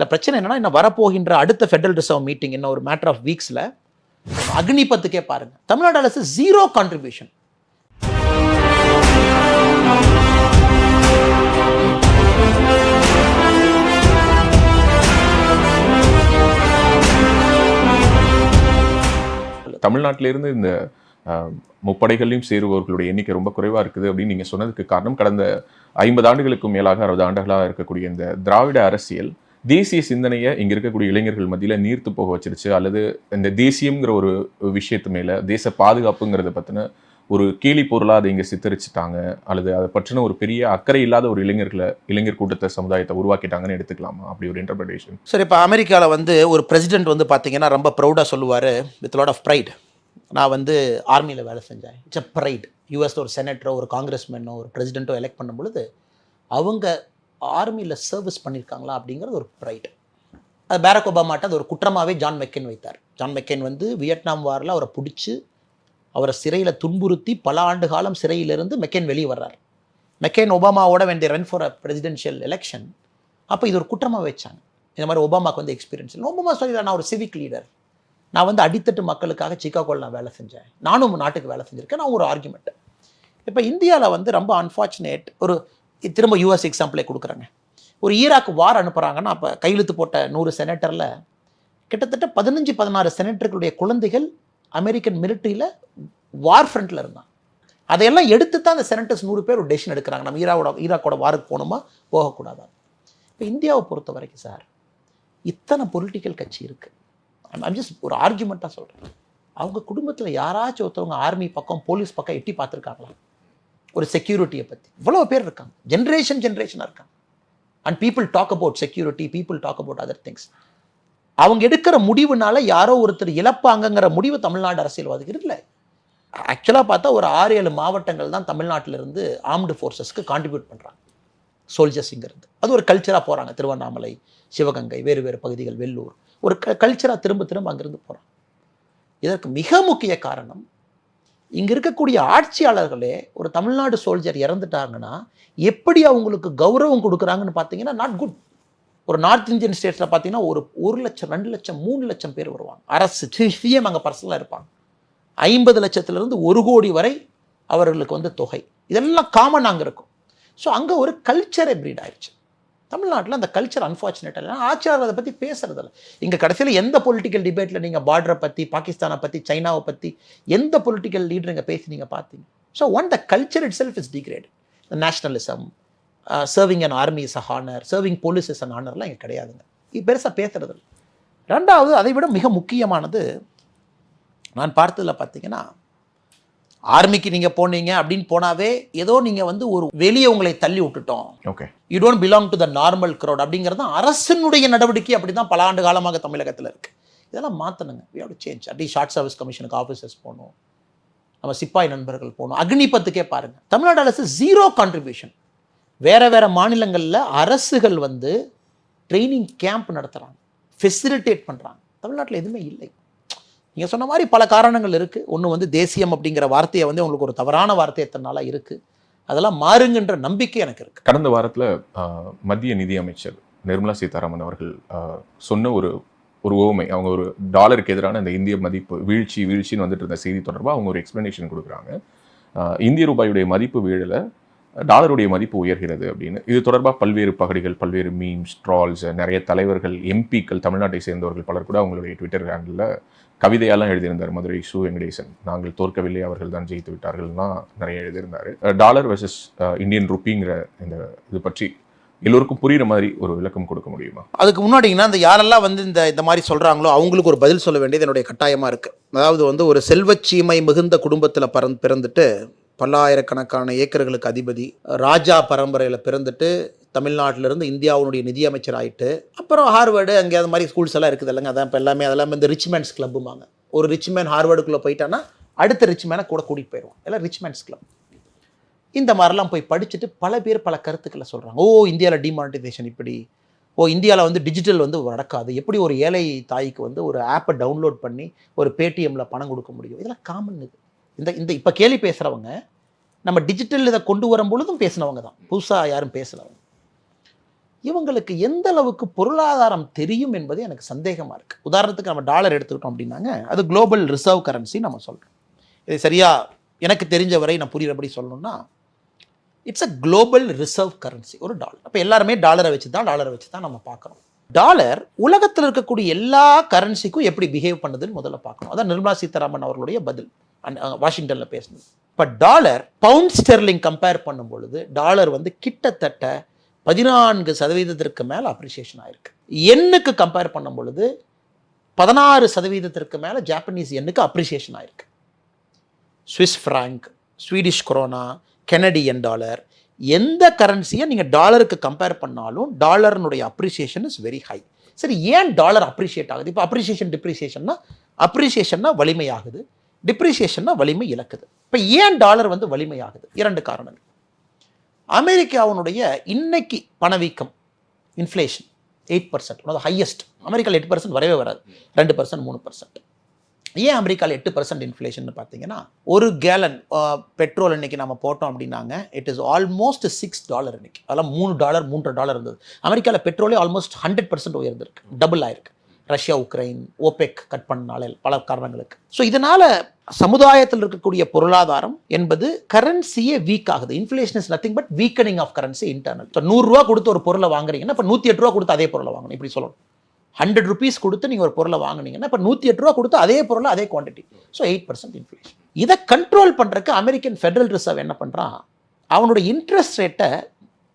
இல்லை பிரச்சனை என்னன்னா இன்னும் வரப்போகின்ற அடுத்த ஃபெடரல் ரிசர்வ் மீட்டிங் இன்னும் ஒரு மேட்டர் ஆஃப் வீக்ஸில் அக்னிபத்துக்கே பாருங்க. தமிழ்நாடு அரசு ஜீரோ கான்ட்ரிபியூஷன் தமிழ்நாட்டிலிருந்து இந்த முப்படைகளையும் சேருபவர்களுடைய எண்ணிக்கை ரொம்ப குறைவா இருக்குது அப்படின்னு நீங்க சொன்னதுக்கு காரணம் கடந்த ஐம்பது ஆண்டுகளுக்கும் மேலாக அறுபது ஆண்டுகளாக இருக்கக்கூடிய இந்த திராவிட அரசியல் தேசிய சிந்தனையை இங்கே இருக்கக்கூடிய இளைஞர்கள் மத்தியில் நீர்த்து போக வச்சிருச்சு அல்லது இந்த தேசியங்கிற ஒரு விஷயத்து மேலே தேச பாதுகாப்புங்கிறத பற்றின ஒரு கேலி பொருளாக அதை இங்கே சித்தரிச்சிட்டாங்க அல்லது அதை பற்றின ஒரு பெரிய அக்கறை இல்லாத ஒரு இளைஞர்களை இளைஞர் கூட்டத்தை சமுதாயத்தை உருவாக்கிட்டாங்கன்னு எடுத்துக்கலாமா? அப்படி ஒரு இன்டர்பிரேஷன் சரி இப்போ அமெரிக்காவில் வந்து ஒரு பிரசிடென்ட் வந்து பார்த்தீங்கன்னா ரொம்ப ப்ரௌடாக சொல்லுவார் வித் லாட் ஆஃப் ப்ரைட் நான் வந்து ஆர்மியில் வேலை செஞ்சேன். இட்ஸ் அ ப்ரைட் யூஎஸ் ஒரு செனட்டரோ ஒரு காங்கிரஸ்மேனோ ஒரு பிரசிடென்ட்டோ எலெக்ட் பண்ணும் பொழுது அவங்க ஆர்மியில் சர்வீஸ் பண்ணியிருக்காங்களா அப்படிங்கிறது ஒரு ப்ரைட் அது பேரக் ஒபாமாட்ட அது ஒரு குற்றமாகவே ஜான் மெக்கேன் வைத்தார். ஜான் மெக்கேன் வந்து வியட்நாம் வாரில் அவரை பிடிச்சி அவரை சிறையில் துன்புறுத்தி பல ஆண்டு காலம் சிறையிலிருந்து மெக்கேன் வெளியே வர்றார். மெக்கேன் ஒபாமாவோட வேண்டிய run for a presidential election அப்போ இது ஒரு குற்றமாக வச்சாங்க. இந்த மாதிரி ஒபாமாக்கு வந்து எக்ஸ்பீரியன்ஸ் இல்லை. ஒபாமா சொல்லி நான் ஒரு சிவிக் லீடர் நான் வந்து அடித்தட்டு மக்களுக்காக சிக்காகோவில் நான் வேலை செஞ்சேன். நானும் நாட்டுக்கு வேலை செஞ்சுருக்கேன். நான் ஒரு ஆர்குமெண்ட் இப்போ இந்தியாவில் வந்து ரொம்ப அன்ஃபார்ச்சுனேட் ஒரு திரும்ப யூஎஸ் எக்ஸாம்பிளே கொடுக்குறாங்க. ஒரு ஈராக் வார் அனுப்புகிறாங்கன்னா அப்போ கையெழுத்து போட்ட நூறு செனட்டரில் கிட்டத்தட்ட பதினஞ்சு பதினாறு செனட்டர்களுடைய குழந்தைகள் அமெரிக்கன் மிலிட்ரியில் வார் ஃப்ரண்ட்டில் இருந்தான் அதையெல்லாம் எடுத்து தான் அந்த செனட்டர்ஸ் நூறு பேர் ஒரு டெசிஷன் எடுக்கிறாங்க. நம்ம ஈராவோட ஈராக்கோட வாருக்கு போகணுமா போகக்கூடாதா? இப்போ இந்தியாவை பொறுத்த வரைக்கும் சார் இத்தனை பொலிட்டிக்கல் கட்சி இருக்குது ஐம் ஜஸ்ட் ஒரு ஆர்குமெண்ட்டாக சொல்கிறேன் அவங்க குடும்பத்தில் யாராச்சும் ஒருத்தவங்க ஆர்மி பக்கம் போலீஸ் பக்கம் எட்டி பார்த்துருக்காங்களா? ஒரு செக்யூரிட்டியை பற்றி இவ்வளோ பேர் இருக்காங்க. ஜென்ரேஷன் ஜென்ரேஷனாக இருக்காங்க. And people talk about security people talk about other things அவங்க எடுக்கிற முடிவுனால யாரோ ஒருத்தர் இழப்பாங்கங்கிற முடிவு தமிழ்நாடு அரசியல்வாதிகள் இல்லை ஆக்சுவலாக பார்த்தா ஒரு ஆறு ஏழு மாவட்டங்கள் தான் தமிழ்நாட்டிலிருந்து ஆர்ம்டு ஃபோர்ஸஸ்க்கு கான்ட்ரிபியூட் பண்ணுறாங்க சோல்ஜர்ஸுங்கிறது அது ஒரு கல்ச்சராக போகிறாங்க திருவண்ணாமலை சிவகங்கை வேறு வேறு பகுதிகள் வெள்ளூர். ஒரு க கல்ச்சராக திரும்ப திரும்ப அங்கேருந்து போகிறாங்க இதற்கு மிக முக்கிய காரணம் இங்கே இருக்கக்கூடிய ஆட்சியாளர்களே ஒரு தமிழ்நாடு சோல்ஜர் இறந்துட்டாங்கன்னா எப்படி அவங்களுக்கு கௌரவம் கொடுக்குறாங்கன்னு பார்த்தீங்கன்னா நாட் குட் ஒரு நார்த் இந்தியன் ஸ்டேட்ஸில் பார்த்தீங்கன்னா ஒரு ஒரு லட்சம் ரெண்டு லட்சம் மூணு லட்சம் பேர் வருவாங்க. அரசு சிஎம் அங்கே பர்சனலாக இருப்பாங்க. ஐம்பது லட்சத்துலேருந்து ஒரு கோடி வரை அவர்களுக்கு வந்து தொகை. இதெல்லாம் காமன் அங்கே இருக்கும். ஸோ அங்கே ஒரு கல்ச்சரே பிரீட் ஆயிடுச்சு. தமிழ்நாட்டில் அந்த கல்ச்சர் அன்ஃபார்ச்சுனேட் இல்லை. ஆட்சியாளர் அதை பற்றி பேசுறதில்ல. இங்கே கடைசியில் எந்த பொலிட்டிக்கல் டிபேட்டில் நீங்கள் பார்டரை பற்றி பாகிஸ்தானை பற்றி சைனாவை பற்றி எந்த பொலிட்டிக்கல் லீடர் இங்கே பேசி நீங்கள் பார்த்தீங்க? So on the culture itself is degrade nationalism serving an army is a honour serving police is an ஹானர்லாம் இங்கே கிடையாதுங்க. இது பெருசாக பேசுறதில்ல. ரெண்டாவது அதை விட மிக முக்கியமானது நான் பார்த்ததில் பார்த்தீங்கன்னா ஆர்மிக்கு நீங்கள் போனீங்க அப்படின்னு போனாவே ஏதோ நீங்கள் வந்து ஒரு வெளியே உங்களை தள்ளி விட்டுட்டோம். Okay you don't belong to the normal crowd அப்படிங்கிறது அரசனுடைய நடவடிக்கை அப்படி தான் பல ஆண்டு காலமாக தமிழகத்தில் இருக்குது இதெல்லாம் மாற்றணுங்க we have change at least short service கமிஷனுக்கு officers போகணும். நம்ம சிப்பாய் நண்பர்கள் போகணும். அக்னிபத்துக்கே பாருங்கள் தமிழ்நாடு அரசு ஜீரோ கான்ட்ரிபியூஷன் வேற வேற மாநிலங்களில் அரசுகள் வந்து ட்ரைனிங் கேம்ப் நடத்துகிறாங்க ஃபெசிலிட்டேட் பண்ணுறாங்க தமிழ்நாட்டில் எதுவுமே இல்லை. நீங்கள் சொன்ன மாதிரி பல காரணங்கள் இருக்குது ஒன்று வந்து தேசியம் அப்படிங்கிற வார்த்தையை வந்து உங்களுக்கு ஒரு தவறான வார்த்தை எத்தனை நாளாக இருக்குது அதெல்லாம் மாறுங்கன்ற நம்பிக்கை எனக்கு இருக்குது கடந்த வாரத்தில் மத்திய நிதி அமைச்சர் நிர்மலா சீதாராமன் அவர்கள் சொன்ன ஒரு ஒரு ஓமை அவங்க ஒரு டாலருக்கு எதிரான இந்த இந்திய மதிப்பு வீழ்ச்சி வீழ்ச்சின்னு வந்துட்டு இருந்த செய்தி தொடர்பாக அவங்க ஒரு எக்ஸ்ப்ளனேஷன் கொடுக்குறாங்க. இந்திய ரூபாயுடைய மதிப்பு வீழலை டாலருடைய மதிப்பு உயர்கிறது அப்படின்னு. இது தொடர்பாக பல்வேறு பகடிகள் பல்வேறு மீம்ஸ் ட்ரால்ஸ் நிறைய தலைவர்கள் எம்பிக்கள் தமிழ்நாட்டை சேர்ந்தவர்கள் பலர் கூட அவங்களுடைய ட்விட்டர் ஹேண்டில் கவிதையெல்லாம் எழுதியிருந்தார் மதுரை சு வெங்கடேசன். நாங்கள் தோற்கவில்லை அவர்கள் தான் ஜெயித்து விட்டார்கள்லாம் நிறைய எழுதியிருந்தார். டாலர் வெர்சஸ் இந்தியன் ருப்பிங்கிற இந்த இது பற்றி எல்லோருக்கும் புரியுற மாதிரி ஒரு விளக்கம் கொடுக்க முடியுமா? அதுக்கு முன்னாடிங்கன்னா இந்த யாரெல்லாம் வந்து இந்த இந்த மாதிரி சொல்கிறாங்களோ அவங்களுக்கு ஒரு பதில் சொல்ல வேண்டியது என்னுடைய கட்டாயமாக இருக்குது அதாவது வந்து ஒரு செல்வச்சீமை மிகுந்த குடும்பத்தில் பறந்து பிறந்துட்டு பல்லாயிரக்கணக்கான ஏக்கர்களுக்கு அதிபதி ராஜா பரம்பரையில் பிறந்துட்டு தமிழ்நாட்டிலிருந்து இந்தியாவுடைய நிதியமைச்சர் ஆகிட்டு அப்புறம் ஹார்வர்டு அங்கே அது மாதிரி ஸ்கூல்ஸ் எல்லாம் இருக்குது இல்லைங்க. அதான் இப்போ எல்லாமே அதெல்லாம் இந்த ரிச்மேன்ஸ் கிளப்புமாங்க ஒரு ரிச்மேன் ஹார்வர்டுக்குள்ளே போயிட்டான்னா அடுத்த ரிச்மேனை கூட கூட்டிகிட்டு போயிடுவோம் எல்லாம் ரிச்மேன்ஸ் கிளப் இந்த மாதிரிலாம் போய் படிச்சுட்டு பல பேர் பல கருத்துக்களை சொல்கிறாங்க ஓ இந்தியாவில் டிமானிட்டைசேஷன் இப்படி. ஓ இந்தியாவில் வந்து டிஜிட்டல் வந்து நடக்காது. எப்படி ஒரு ஏழை தாய்க்கு வந்து ஒரு ஆப்பை டவுன்லோட் பண்ணி ஒரு பேடிஎம்மில் பணம் கொடுக்க முடியும்? இதெல்லாம் காமன் இது. இந்த இந்த இப்போ கேள்வி பேசுகிறவங்க நம்ம டிஜிட்டல் இதை கொண்டு வரும் பொழுதும் பேசினவங்க தான். புதுசாக யாரும் பேசலவங்க இவங்களுக்கு எந்த அளவுக்கு பொருளாதாரம் தெரியும் என்பது எனக்கு சந்தேகமாக இருக்குது உதாரணத்துக்கு நம்ம டாலர் எடுத்துக்கிட்டோம் அப்படின்னாங்க அது குளோபல் ரிசர்வ் கரன்சி நம்ம சொல்கிறோம் இது சரியாக எனக்கு தெரிஞ்ச வரை நான் புரிகிறபடி சொல்லணும்னா it's a global reserve currency ஒரு டாலர் அப்போ எல்லாருமே டாலரை வச்சு தான் டாலரை வச்சு தான் நம்ம பார்க்குறோம். டாலர் உலகத்தில் இருக்கக்கூடிய எல்லா கரன்சிக்கும் எப்படி பிஹேவ் பண்ணுதுன்னு முதல்ல பார்க்கணும். அதான் நிர்மலா சீதாராமன் அவர்களுடைய பதில். வாஷிங்டனில் பேசினது. இப்போ டாலர் பவுண்ட் ஸ்டெர்லிங் கம்பேர் பண்ணும் பொழுது டாலர் வந்து கிட்டத்தட்ட பதினான்கு சதவீதத்திற்கு மேலே அப்ரிசியேஷன் ஆயிருக்கு. எண்ணுக்கு கம்பேர் பண்ணும் பொழுது பதினாறு சதவீதத்திற்கு மேலே ஜாப்பனீஸ் எண்ணுக்கு அப்ரிசியேஷன் ஆயிருக்கு. Swiss franc Swedish krona Canadian dollar எந்த கரன்சியை நீங்கள் டாலருக்கு கம்பேர் பண்ணாலும் டாலர்னுடைய அப்ரிசியேஷன் இஸ் வெரி ஹை சரி ஏன் டாலர் அப்ரிஷியேட் ஆகுது? இப்போ அப்ரிசியேஷன் டிப்ரிசியேஷன்னா அப்ரிசியேஷன்னா வலிமையாகுது. டிப்ரிசியேஷன்னா வலிமை இழக்குது. இப்போ ஏன் டாலர் வந்து வலிமையாகுது? இரண்டு காரணங்கள். அமெரிக்காவுடைய இன்னைக்கு பணவீக்கம் இன்ஃப்ளேஷன் எயிட் பர்சன்ட் அதாவது ஹையஸ்ட் அமெரிக்காவில் எட்டு பர்சன்ட் வரவே வராது. ரெண்டு பர்சன்ட் மூணு பர்சன்ட் ஏன் அமெரிக்காவில் எட்டு பர்சன்ட் இன்ஃப்ளேஷன் பார்த்தீங்கன்னா ஒரு கேலன் பெட்ரோல் இன்றைக்கி நம்ம போட்டோம் அப்படின்னாங்க it is almost six dollar இன்றைக்கி அதெல்லாம் மூணு டாலர் மூன்று டாலர் இருந்தது. அமெரிக்காவில் பெட்ரோலே ஆல்மோஸ்ட் ஹண்ட்ரட் பர்சன்ட் உயர்ந்திருக்கு. டபுள் ஆயிருக்கு. ரஷ்யா உக்ரைன் ஓபெக் கட் பண்ணனால பல காரணங்களுக்கு. ஸோ இதனால் சமுதாயத்தில் இருக்கக்கூடிய பொருளாதாரம் என்பது கரன்சியே வீக் ஆகுது. Inflation is nothing but weakening of currency internal so நூறுரூவா கொடுத்து ஒரு பொருளை வாங்குறீங்கன்னா இப்போ நூற்றி எட்டு ரூபா கொடுத்து அதே பொருளை வாங்கணும். இப்படி சொல்லணும். ஹண்ட்ரட் ருபீஸ் கொடுத்து நீங்கள் ஒரு பொருளை வாங்குனீங்கன்னா இப்போ நூற்றி எட்டு ரூபா கொடுத்து அதே பொருளை அதே quantity so eight percent inflation இதை கண்ட்ரோல் பண்ணுறதுக்கு அமெரிக்கன் ஃபெடரல் ரிசர்வ் என்ன பண்ணுறான் அவனோட இன்ட்ரெஸ்ட் ரேட்டை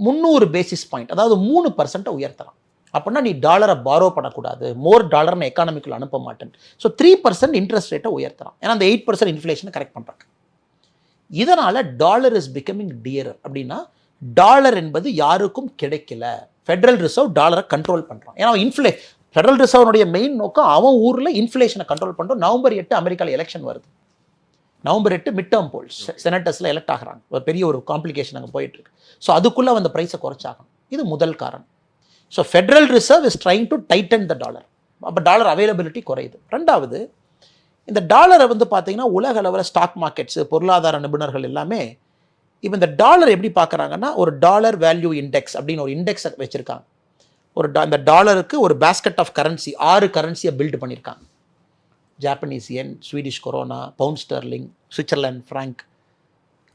முந்நூறு பேசிஸ் பாயிண்ட் அதாவது மூணு பர்சன்ட்டை உயர்த்தலாம் அப்படின்னா நீ டாலரை பாரோ பண்ணக்கூடாது. மோர் டாலர் நான் எக்கானமிக்குள்ள அனுப்ப மாட்டேன். ஸோ த்ரீ பர்சன்ட் இன்ட்ரெஸ்ட் ரேட்டை உயர்த்துறான் ஏன்னா அந்த எயிட் பர்சன்ட் இன்ஃப்ளேஷனை கரெக்ட் பண்ணுறாங்க இதனால் டாலர் இஸ் பிகமிங் டியரர் அப்படின்னா டாலர் என்பது யாருக்கும் கிடைக்கல. ஃபெடரல் ரிசர்வ் டாலரை கண்ட்ரோல் பண்ணுறான் ஏன்னா இன்ஃப்ளே ஃபெடரல் ரிசர்வனுடைய மெயின் நோக்கம் அவன் ஊரில் இன்ஃப்ளேஷனை கண்ட்ரோல் பண்ணுறோம் நவம்பர் எட்டு அமெரிக்காவில் எலெக்ஷன் வருது. நவம்பர் எட்டு மிட் டேர்ம் போல்ஸ் செனட்டர்ஸில் எலெக்ட் ஆகிறாங்க. ஒரு பெரிய ஒரு காம்ப்ளிகேஷன் அங்கே போயிட்டு இருக்கு. ஸோ அதுக்குள்ளே அந்த ப்ரைஸை குறைச்சாகணும். இது முதல் காரணம். So Federal Reserve is trying to tighten the dollar அப்போ டாலர் அவைலபிலிட்டி குறையுது. ரெண்டாவது இந்த டாலரை வந்து பார்த்தீங்கன்னா உலக அளவில் ஸ்டாக் மார்க்கெட்ஸு பொருளாதார நிபுணர்கள் எல்லாமே இப்போ இந்த டாலர் எப்படி பார்க்குறாங்கன்னா ஒரு டாலர் வேல்யூ இண்டெக்ஸ் அப்படின்னு ஒரு இண்டெக்ஸை வச்சுருக்காங்க. ஒரு டா இந்த டாலருக்கு ஒரு பேஸ்கெட் ஆஃப் கரன்சி ஆறு கரன்சியை பில்ட் பண்ணியிருக்காங்க Japanese yen Swedish krona pound sterling Switzerland franc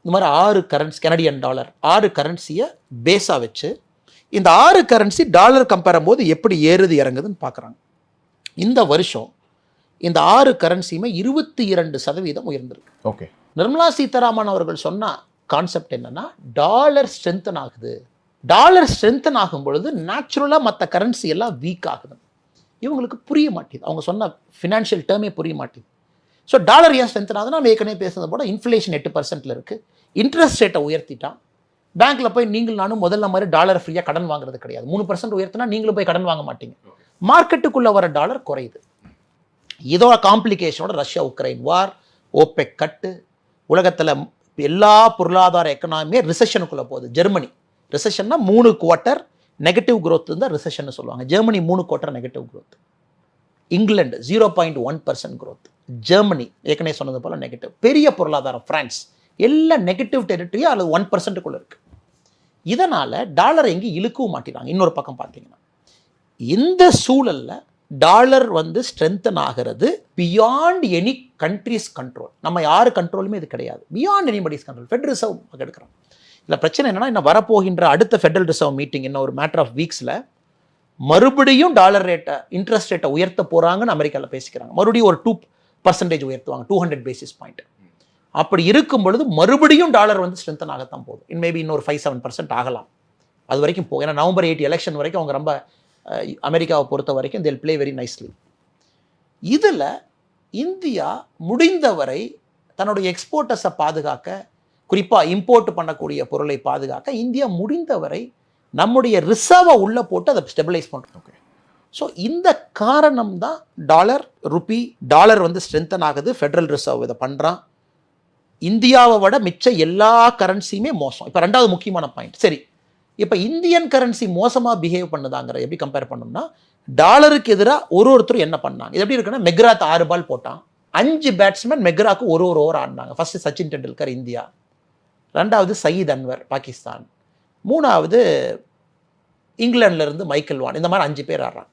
இந்த மாதிரி ஆறு கரன்சி கனடியன் டாலர் ஆறு கரன்சியை பேஸாக வச்சு இந்த ஆறு கரன்சி டாலர் கம்பேரும் போது எப்படி ஏறுது இறங்குதுன்னு பார்க்குறாங்க. இந்த வருஷம் இந்த ஆறு கரன்சியுமே இருபத்தி இரண்டு சதவீதம் உயர்ந்திருக்கு. ஓகே. நிர்மலா சீதாராமன் அவர்கள் சொன்ன கான்செப்ட் என்னன்னா டாலர் ஸ்ட்ரென்தன் ஆகுது. டாலர் ஸ்ட்ரென்தன் ஆகும் பொழுது நேச்சுரலாக மற்ற கரன்சி எல்லாம் வீக் ஆகுது. இவங்களுக்கு புரிய மாட்டேது. அவங்க சொன்ன ஃபினான்ஷியல் டேர்மே புரிய மாட்டேது. ஸோ டாலர் ஏன் ஸ்ட்ரென்தன் ஆகுதுன்னா நம்ம ஏற்கனவே பேசுனது போல இன்ஃப்ளேஷன் எட்டு பர்சன்ட்டில் இருக்குது இன்ட்ரெஸ்ட் ரேட்டை உயர்த்திட்டான். பேங்க்ல போய் நீங்கள் நானும் முதல்ல மாதிரி டாலர் ஃப்ரீயாக கடன் வாங்குறது கிடையாது. மூணு பர்சன்ட் உயர்த்தினா நீங்களும் போய் கடன் வாங்க மாட்டீங்க. மார்க்கெட்டுக்குள்ளே வர டாலர் குறையுது. இதோட காம்ப்ளிகேஷனோட ரஷ்யா உக்ரைன் வார் ஓபெக் கட்டு உலகத்தில் எல்லா பொருளாதார எக்கனாமியே ரிசெஷனுக்குள்ளே போகுது. ஜெர்மனி ரிசெஷன்னா மூணு குவார்ட்டர் நெகட்டிவ் க்ரோத் தான் ரிசெஷன் சொல்லுவாங்க. ஜெர்மனி மூணு quarter negative growth England zero point one percent growth Germany ஏற்கனவே சொன்னது போல் நெகட்டிவ் பெரிய பொருளாதாரம் ஃப்ரான்ஸ் எல்லாம் நெகட்டிவ் டெரிட்டரியா அல்லது ஒன் பர்சன்ட்டுக்குள்ளே இருக்குது இதனால் டாலர் எங்கேயும் இழுக்கவும் மாட்டேறாங்க இன்னொரு பக்கம் பார்த்தீங்கன்னா இந்த சூழலில் டாலர் வந்து ஸ்ட்ரென்தன் ஆகிறது பியாண்ட் எனி கண்ட்ரிஸ் கண்ட்ரோல் நம்ம யார் கண்ட்ரோலுமே இது கிடையாது. Beyond anybody's control Fed Reserve எடுக்கிறோம் இதில் பிரச்சனை என்னென்னா இன்னும் வரப்போகின்ற அடுத்த ஃபெடரல் ரிசர்வ் மீட்டிங் இன்னும் ஒரு மேட்டர் ஆஃப் வீக்ஸில் மறுபடியும் டாலர் ரேட்டை இன்ட்ரெஸ்ட் ரேட்டை உயர்த்த போகிறாங்கன்னு அமெரிக்காவில் பேசிக்கிறாங்க. மறுபடியும் ஒரு டூ பர்சன்டேஜ் உயர்த்துவாங்க. டூ ஹண்ட்ரட் பேசிஸ் பாயிண்ட் அப்படி இருக்கும் பொழுது மறுபடியும் டாலர் வந்து ஸ்ட்ரென்தன் ஆகத்தான் போகுது. இன் மேபி இன்னொரு ஃபைவ் செவன் பர்சன்ட் ஆகலாம். அது வரைக்கும் போகும். ஏன்னா நவம்பர் எயிட் எலெக்ஷன் வரைக்கும் அவங்க ரொம்ப அமெரிக்காவை பொறுத்த வரைக்கும் தேல் ப்ளே வெரி நைஸ்லி இதில் இந்தியா முடிந்தவரை தன்னுடைய எக்ஸ்போர்ட்டர்ஸை பாதுகாக்க குறிப்பாக இம்போர்ட் பண்ணக்கூடிய பொருளை பாதுகாக்க இந்தியா முடிந்தவரை நம்முடைய ரிசர்வை உள்ளே போட்டு அதை ஸ்டெபிளைஸ் பண்ணுறோம் ஸோ இந்த காரணம் தான் டாலர் ருபி டாலர் வந்து ஸ்ட்ரென்தன் ஆகுது. ஃபெடரல் ரிசர்வ் இதை பண்ணுறான் இந்தியாவை விட மிச்ச எல்லா கரன்சியுமே மோசம். இப்போ ரெண்டாவது முக்கியமான பாயிண்ட் சரி. இப்போ இந்தியன் கரன்சி மோசமாக பிஹேவ் பண்ணுதாங்கிற எப்படி கம்பேர் பண்ணோம்னா டாலருக்கு எதிராக ஒரு ஒருத்தரும் என்ன பண்ணாங்க? இது எப்படி இருக்குன்னா மெக்ராத் ஆறு பால் போட்டான். அஞ்சு பேட்ஸ்மேன் மெக்ராக்கு ஒரு ஒரு ஓவர் ஆடினாங்க. First Sachin Tendulkar India. ரெண்டாவது சயீத் அன்வர் பாகிஸ்தான். மூணாவது இங்கிலாந்துலேருந்து மைக்கேல் வான். இந்த மாதிரி அஞ்சு பேர் ஆடுறான்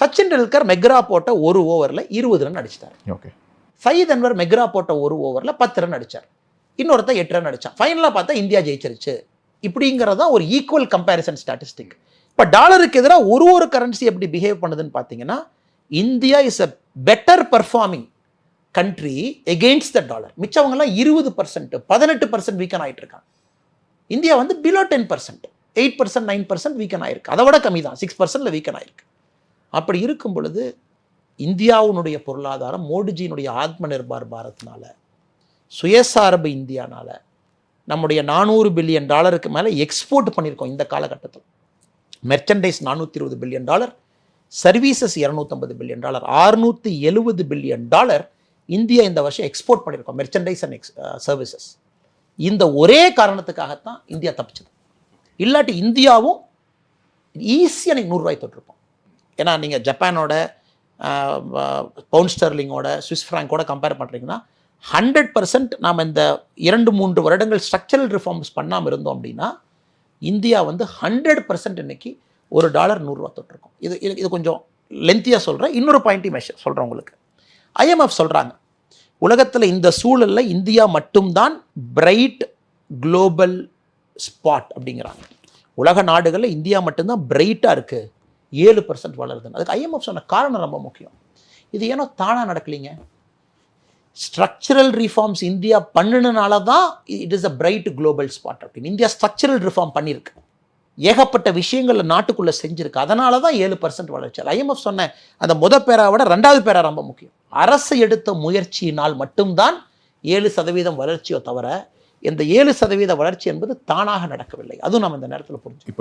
சச்சின் டெண்டுல்கர் மெக்ரா போட்ட ஒரு ஓவரில் இருபது ரன் அடிச்சிட்டார். ஓகே. சயீத் அன்வர் மெக்ரா போட்ட ஒரு ஓவரில் பத்து ரன் அடித்தார் இன்னொருத்தன் எட்டு ரன் அடிச்சான். ஃபைனலாக பார்த்தா இந்தியா ஜெயிச்சிருச்சு. இப்படிங்கிறது தான் ஒரு ஈக்குவல் கம்பேரிசன் ஸ்டாட்டிஸ்டிக் இப்போ டாலருக்கு எதிராக ஒரு ஒரு கரன்சி எப்படி பிஹேவ் பண்ணுதுன்னு பார்த்தீங்கன்னா India is a better performing country against the dollar மிச்சவங்கலாம் இருபது பர்சன்ட் பதினெட்டு பர்சன்ட் வீக்கன் ஆகிட்டு இருக்காங்க இந்தியா வந்து below ten percent eight percent nine percent weaken ஆயிருக்கு. அதை விட கம்மி தான் சிக்ஸ் பர்சன்டில் வீக்கன் ஆயிருக்கு. அப்படி இருக்கும் பொழுது இந்தியாவுடைய பொருளாதாரம் மோடிஜியினுடைய ஆத்ம நிர்பார் பாரத்னால சுயசார்பு இந்தியானால நம்முடைய நானூறு பில்லியன் டாலருக்கு மேலே எக்ஸ்போர்ட் பண்ணியிருக்கோம் இந்த காலகட்டத்தில். மெர்ச்சன்டைஸ் நானூற்றி இருபது பில்லியன் டாலர் சர்வீசஸ் இரநூத்தம்பது பில்லியன் டாலர் ஆறுநூற்றி எழுபது பில்லியன் டாலர் இந்தியா இந்த வருஷம் எக்ஸ்போர்ட் பண்ணியிருக்கோம் மெர்ச்சன்டைஸ் அண்ட் எக்ஸ் சர்வீசஸ் இந்த ஒரே காரணத்துக்காகத்தான் இந்தியா தப்பிச்சது. இல்லாட்டி இந்தியாவும் ஈஸியாக நீங்கள் நூறுரூவாய் தொட்டிருப்போம். ஏன்னா நீங்கள் ஜப்பானோட பவுண்ட் ஸ்டர்லிங்கோட சுவிஸ் ஃப்ராங்கோட கம்பேர் பண்ணுறீங்கன்னா ஹண்ட்ரட் பர்சன்ட் நாம் இந்த இரண்டு மூன்று வருடங்கள் ஸ்ட்ரக்சரல் ரிஃபார்ம்ஸ் பண்ணாமல் இருந்தோம் அப்படின்னா இந்தியா வந்து ஹண்ட்ரட் பர்சன்ட் இன்னைக்கு ஒரு டாலர் நூறுரூவா தொட்டிருக்கும். இது இது இது கொஞ்சம் லென்த்தியாக சொல்கிறேன் இன்னொரு பாயிண்ட்டி மெஷர் சொல்கிறேன் உங்களுக்கு. ஐஎம்எஃப் சொல்கிறாங்க உலகத்தில் இந்த சூழலில் இந்தியா மட்டும்தான் பிரைட் குளோபல் ஸ்பாட் அப்படிங்கிறாங்க. உலக நாடுகளில் இந்தியா மட்டும்தான் பிரைட்டாக இருக்குது ஏழு பர்சன்ட் வளருதுன்னு. அதுக்கு ஐஎம்எஃப் சொன்ன காரணம் ரொம்ப முக்கியம். இது ஏனோ தானாக நடக்கலைங்க? ஸ்ட்ரக்சரல் ரிஃபார்ம்ஸ் இந்தியா பண்ணினால தான் it is a bright global spot அப்படின்னு இந்தியா ஸ்ட்ரக்சரல் ரிஃபார்ம் பண்ணியிருக்கு ஏகப்பட்ட விஷயங்களில் நாட்டுக்குள்ளே செஞ்சிருக்கு. அதனால தான் ஏழு பர்சன்ட் வளர்ச்சி. ஐஎம்எஃப் சொன்ன அந்த முத பேரா விட ரெண்டாவது பேரா ரொம்ப முக்கியம். அரசு எடுத்த முயற்சியினால் மட்டும்தான் ஏழு சதவீதம் வளர்ச்சியோ தவிர இந்த ஏழு சதவீத வளர்ச்சி என்பது தானாக நடக்கவில்லை. அதுவும் நம்ம இந்த நேரத்தில் புரிஞ்சு